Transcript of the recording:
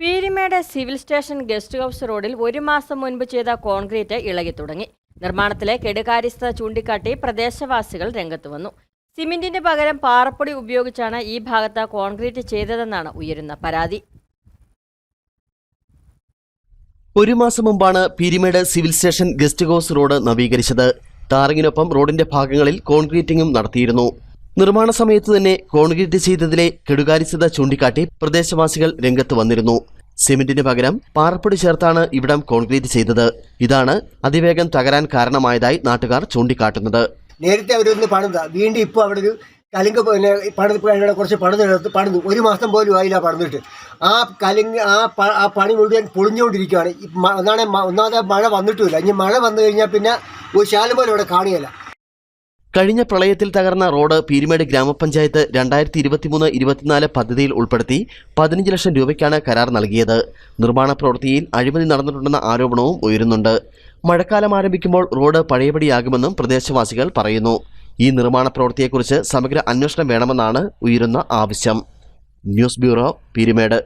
Peermade civil station guest house റോഡിൽ ഒരു മാസം മുൻപ് ചെയ്ത കോൺക്രീറ്റ് ഇളകി തുടങ്ങി നിർമ്മാണത്തിലെ കെടുകാര്യസ്ഥ ചൂണ്ടിക്കാട്ടി പ്രദേശവാസികൾ രംഗത്ത് വന്നു. സിമെന്റിന് പകരം പാറപ്പൊടി ഉപയോഗിച്ചാണ് ഈ ഭാഗത്ത് കോൺക്രീറ്റ് ചെയ്തതെന്നാണ് ഉയരുന്ന പരാതി. ഒരു മാസം മുമ്പാണ് Peermade civil station guest house road നവീകരിച്ചത്. ടാറിങ്ങിനൊപ്പം റോഡിന്റെ ഭാഗങ്ങളിൽ കോൺക്രീറ്റിംഗും നടത്തിയിരുന്നു. നിർമ്മാണ സമയത്ത് തന്നെ കോൺക്രീറ്റ് ചെയ്തതിലെ കെടുകാര്യസ്ഥത ചൂണ്ടിക്കാട്ടി പ്രദേശവാസികൾ രംഗത്ത് വന്നിരുന്നു. സിമെന്റിന് പകരം പാറപ്പൊടി ചേർത്താണ് ഇവിടം കോൺക്രീറ്റ് ചെയ്തത്. ഇതാണ് അതിവേഗം തകരാൻ കാരണമായതായി നാട്ടുകാർ ചൂണ്ടിക്കാട്ടുന്നത്. നേരത്തെ അവരൊന്ന് പണിത. വീണ്ടും ഇപ്പോൾ അവിടെ ഒരു കലിങ്ക് പിന്നെ പണിത് കുറച്ച് പണിതെടുത്ത് പണിതു. ഒരു മാസം പോലും ആയില്ല പണിതിട്ട്. ആ കലിങ്ക് ആ ആ പണി മുഴുവൻ പൊളിഞ്ഞുകൊണ്ടിരിക്കുകയാണ് ഒന്നാണെ മ- ഒന്നാമതെ മഴ വന്നിട്ടുമില്ല. ഇനി മഴ വന്നു കഴിഞ്ഞാൽ പിന്നെ ഒരു ശാലം പോലും ഇവിടെ കാണുകയില്ല. കഴിഞ്ഞ പ്രളയത്തിൽ തകർന്ന റോഡ് പീരുമേട് ഗ്രാമപഞ്ചായത്ത് രണ്ടായിരത്തി ഇരുപത്തിമൂന്ന് ഇരുപത്തിനാല് പദ്ധതിയിൽ ഉൾപ്പെടുത്തി പതിനഞ്ച് ലക്ഷം രൂപയ്ക്കാണ് കരാർ നൽകിയത്. നിർമ്മാണ പ്രവൃത്തിയിൽ അഴിമതി നടന്നിട്ടുണ്ടെന്ന ആരോപണവും ഉയരുന്നുണ്ട്. മഴക്കാലം ആരംഭിക്കുമ്പോൾ റോഡ് പഴയപടിയാകുമെന്നും പ്രദേശവാസികൾ പറയുന്നു. ഈ നിർമ്മാണ പ്രവൃത്തിയെക്കുറിച്ച് സമഗ്ര അന്വേഷണം വേണമെന്നാണ് ഉയരുന്ന ആവശ്യം. News bureau Peermade.